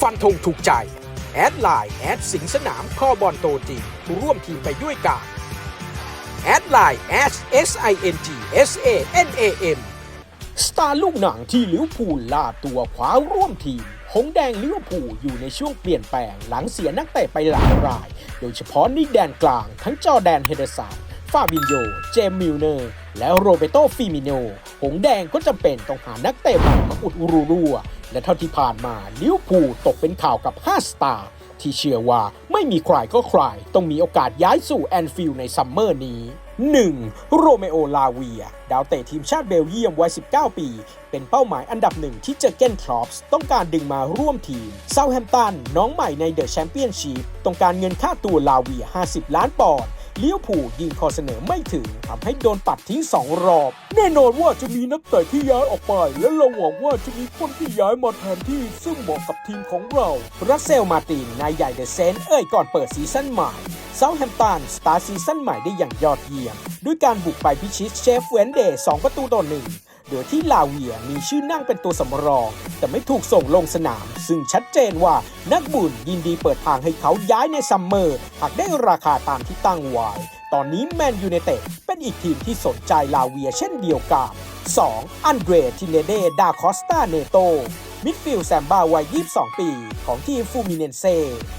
ฟันธงถูกใจ แอดไลน์แอดสิงสนามข้อบอลโตจริงร่วมทีมไปด้วยกันแอดไลน์ S S I N G S A N A M สตาร์ลูกหนังที่ลิวพูลล่าตัวคว้าร่วมทีม หงแดงลิวพูอยู่ในช่วงเปลี่ยนแปลงหลังเสียนักเตะไปหลายราย โดยเฉพาะในแดนกลาง ทั้งจอแดนเฮเดสันฟาบินโย เจมมิลเนอร์ และโรเบโตฟิมิโน หงแดงก็จำเป็นต้องหานักเตะใหม่มาอุดรูรั่ว และเท่าที่ผ่านมาลิเวอร์พูลตกเป็นข่าวกับ 5 สตาร์ที่เชื่อว่าไม่มีใครก็ใครต้องมีโอกาสย้ายสู่แอนฟิลด์ในซัมเมอร์นี้ 1. โรเมโอ ลาเวีย ดาวเตะทีมชาติเบลเยียมวัย 19 ปี เป็นเป้าหมายอันดับหนึ่งที่เจอเกนครอปส์ต้องการดึงมาร่วมทีมเซาแฮมป์ตันน้องใหม่ในเดอะแชมเปี้ยนชิพต้องการเงินค่าตัวลาเวีย 50 ล้านปอนด์ เลี้ยวผูลยิงคอเสนอไม่ถึงทำให้โดนปัดทิ้ง 2 รอบ แน่นอนว่าจะมีนักเตะที่ย้ายออกไป และเราหวังว่าจะมีคนที่ย้ายมาแทนที่ซึ่งเหมาะกับทีมของเรา รัสเซลมาตินนายใหญ่เดอะเซนเอ่ยก่อนเปิดซีซั่นใหม่เซาแฮมตันสตาร์ซีซั่นใหม่ได้อย่างยอดเยี่ยม ด้วยการบุกไปพิชิตเชฟเวนเดย์2ประตูต่อหนึ่ง โดยที่ลาเวียมีชื่อนั่งเป็นตัวสำรอง แต่ไม่ถูกส่งลงสนาม ซึ่งชัดเจนว่านักบุญยินดีเปิดทางให้เขาย้ายในซัมเมอร์ หากได้ราคาตามที่ตั้งไว้ตอนนี้แมนยูเนเต็ดเป็นอีกทีมที่สนใจลาเวียเช่นเดียวกัน 2. อันเดรทิเนเด ดาคอสตาเนโต มิดฟิลด์แซมบ้าวัย 22 ปี ของทีมฟูมิเนนเซ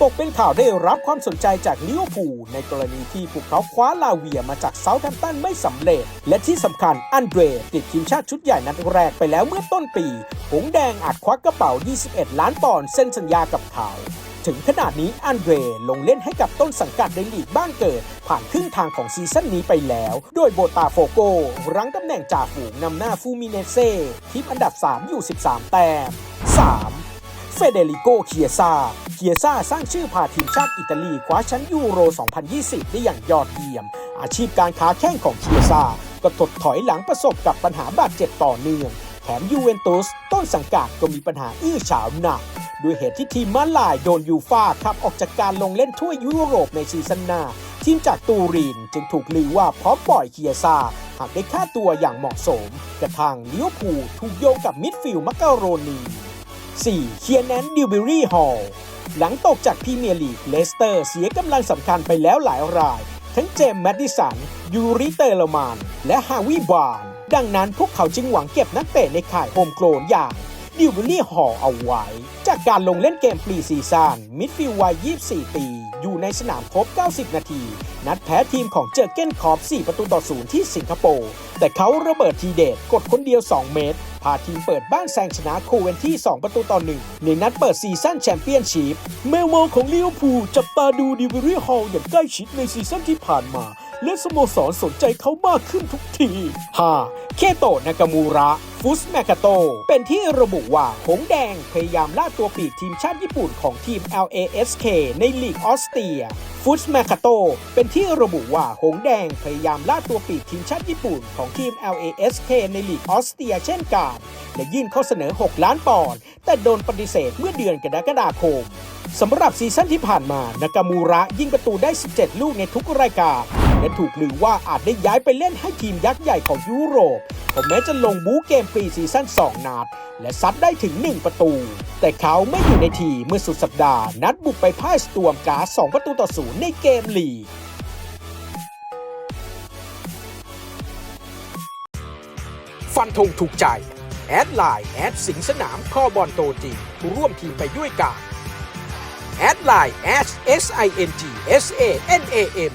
ตกเป็นข่าวได้รับความสนใจจากลิเวอร์พูลในกรณีที่พวกเขาคว้าลาเวียมาจากเซาท์แฮมป์ตันไม่สำเร็จ และที่สำคัญอันเดรติดทีมชาติชุดใหญ่นัดแรกไปแล้วเมื่อต้นปี หงแดงอาจควักกระเป๋า 21 ล้านปอนด์เซ็นสัญญากับเขา ถึงขนาดนี้อันเดรลงเล่นให้กับต้นสังกัดในลีกบ้านเกิด ผ่านครึ่งทางของซีซั่นนี้ไปแล้ว โดยโบตาโฟโกรั้งตำแหน่งจ่าฝูงนำหน้าฟูมิเนเซ่ทีมอันดับ 3 อยู่ 13 แต้ม 3. เฟเดริโกเคียซาเคียซาสร้างชื่อพาทีมชาติอิตาลีคว้าแชมป์ยูโร 2020 ได้อย่างยอดเยี่ยม อาชีพการค้าแข้งของเคียซาก็ถดถอยหลังประสบกับปัญหาบาดเจ็บต่อเนื่อง แถมยูเวนตุสต้นสังกัดก็มีปัญหาอื้อฉาวหนัก ด้วยเหตุที่ทีมมาลายโดนยูฟ่าขับออกจากการลงเล่นถ้วยยุโรปในซีซั่นหน้า ทีมจากตูรินจึงถูกลือว่าพร้อมปล่อยเคียซาหากได้ค่าตัวอย่างเหมาะสม กระทั่งลิเวอร์พูลถูกโยงกับมิดฟิลด์มักกาโรนี 4. เคียแนนดิวเบอรี่ฮอลล์หลังตกจากพรีเมียร์ลีกเลสเตอร์เสียกำลังสำคัญไปแล้วหลายราย ทั้งเจมส์แมดดิสัน ยูริเตอร์ลมาน และฮาวิบาน ดังนั้นพวกเขาจึงหวังเก็บนักเตะในข่ายโฮมโกลนอย่างดิวเบอรี่ฮอลล์เอาไว้ จากการลงเล่นเกมปรีซีซั่นมิดฟิลวัย 24 ปี อยู่ในสนามครบ 90 นาที นัดแพ้ทีมของเจอเก้นคอร์ป4 ประตูต่อศูนย์ที่สิงคโปร์ แต่เขาระเบิดทีเด็ดกดคนเดียว 2 เมตร พาทีมเปิดบ้านแซงชนะโคเวนที่ 2 ประตูต่อ1ในนัดเปิดซีซั่นแชมเปี้ยนชิพแมวมองของลิเวอร์พูลจับตาดูดิวอรี่ฮอลอย่างใกล้ชิดในซีซั่นที่ผ่านมา และสโมสรสนใจเขามากขึ้นทุกที 5. เคโตะนากามูระฟุสแมกาโต เป็นที่ระบุว่า หงแดงพยายามล่าตัวปีกทีมชาติญี่ปุ่นของทีม LASK ในลีกออสเตรีย ฟุตแมคาโต เป็นที่ระบุว่า หงแดงพยายามล่าตัวปีกทีมชาติญี่ปุ่นของทีม LASK ในลีกออสเตรียเช่นกัน และยื่นข้อเสนอ 6 ล้านปอนด์ แต่โดนปฏิเสธเมื่อเดือนกรกฎาคมสำหรับซีซั่นที่ผ่านมา นากามูระยิงประตูได้ 17 ลูกในทุกรายการ และถูกลือว่าอาจได้ย้ายไปเล่นให้ทีมยักษ์ใหญ่ของยุโรปผมแม้จะลงบู๊เกมฟรีซีซั่น2 นัด และซัดได้ถึง 1 ประตู แต่เขาไม่อยู่ในทีมเมื่อสุดสัปดาห์ นัดบุกไปพ่ายสตวมกา2ประตูต่อศูนย์ในเกมลีกฟันธงถูกใจ แอดไลน์แอดสิงสนามข้อบอลโตจริงร่วมทีมไปด้วยกันแอดไลน์ S S I N G S A N A M